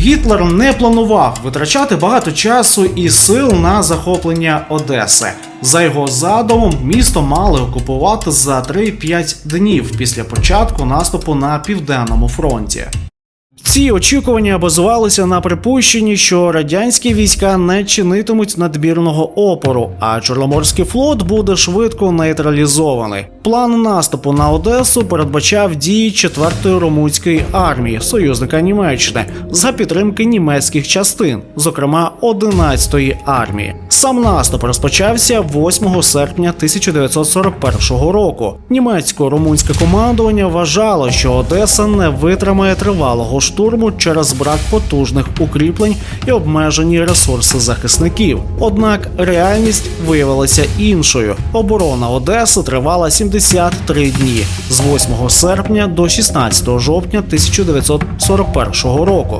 Гітлер не планував витрачати багато часу і сил на захоплення Одеси. За його задумом, місто мали окупувати за 3-5 днів після початку наступу на південному фронті. Ці очікування базувалися на припущенні, що радянські війська не чинитимуть надмірного опору, а Чорноморський флот буде швидко нейтралізований. План наступу на Одесу передбачав дії 4-ї румунської армії союзника Німеччини за підтримки німецьких частин, зокрема 11-ї армії. Сам наступ розпочався 8 серпня 1941 року. Німецько-румунське командування вважало, що Одеса не витримає тривалого штурму через брак потужних укріплень і обмежені ресурси захисників. Однак реальність виявилася іншою. Оборона Одеси тривала 73 дні з 8 серпня до 16 жовтня 1941 року.